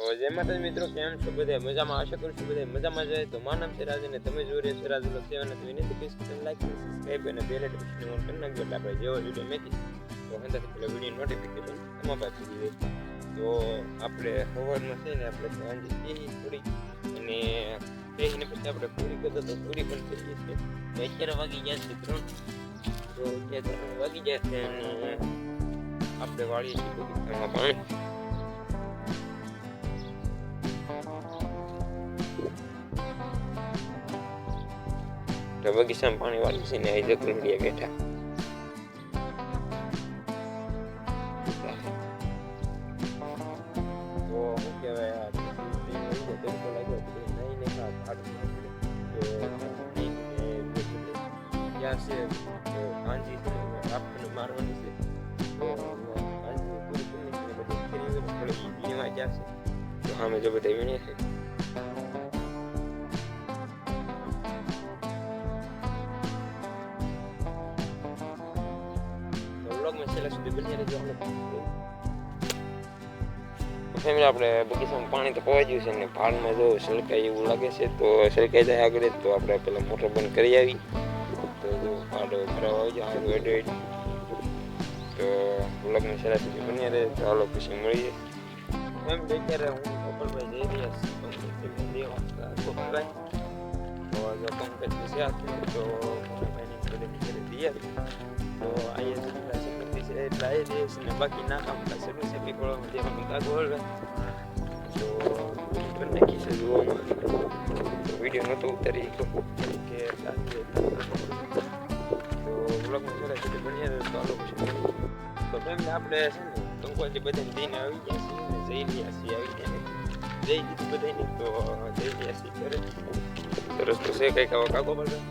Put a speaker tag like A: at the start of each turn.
A: તો જય માતાજી મિત્રો, કેમ છો બધા? મજામાં? આશા કરું છું બધા મજામાં જાય તો મારું નામ છે રાજ તમે જોઈ રહ્યા છો રાજ બ્લોગ સેવન તો વિનંતી કરીશ કે લાઈક સબસ્ક્રાઈબ અને બેલ નોટિફિકેશન ઓન કરી નાખજો એટલે આપણે જેવો વીડિયો મેકી તો હંધાથી પેલા વીડિયો નોટિફિકેશન તમારા પાસે જાય તો આપણે સવારમાં છે ને આપણે સાંજે પીની થોડી અને પીને પછી આપણે પૂરી કરતા તો પૂરી પણ થઈ છીએ. તો અત્યારે વાગી ગયા છે ત્રણ. તો અત્યારે વાગી ગયા છે અને આપણે વાળીએ છીએ બગીચામાં પાણી. બગીચામાં પાણી વાળી છે ને અહીં જકરડિયા બેઠા તો સામે જો બધા વીણે છે વ્લોગમાં છેલ્લા સુધી બની ફેમિલી આપણે બગીચામાં પાણી તો પહોંચ્યું છે ને ભાડમાં જો સલકાઈ એવું લાગે છે તો સલકાઈ જાય આગળ તો આપણે પેલા મોટર બંધ કરી આવી તો જો ભાડો આવી જાય આગળ એડ તો વ્લોગમાં છેલ્લા સુધી બની રહે તો હાલો પછી મળીએ એમ અત્યારે હું તો ગોપાલભાઈની બધી બાકી ના કામ પાસે શરૂ છે કે કોળામાં જે પણ કાગો હળવે તો કરી છે જોવામાં વીડિયો નહોતો ઉતારી શક્યો કે સાથે તો બ્લોગમાં જરા છે ભણીએ તો આલો પછી મળીએ. તો ફેમિલી આપણે કંકોત્રી બધાને દઈને આવી ગયા રહ્યા છીએ આવી ગયા જઈ દીધું બધાને તો જઈ રહ્યા છીએ ઘરે સરસ તો છે કંઈક આવા કાગો બધા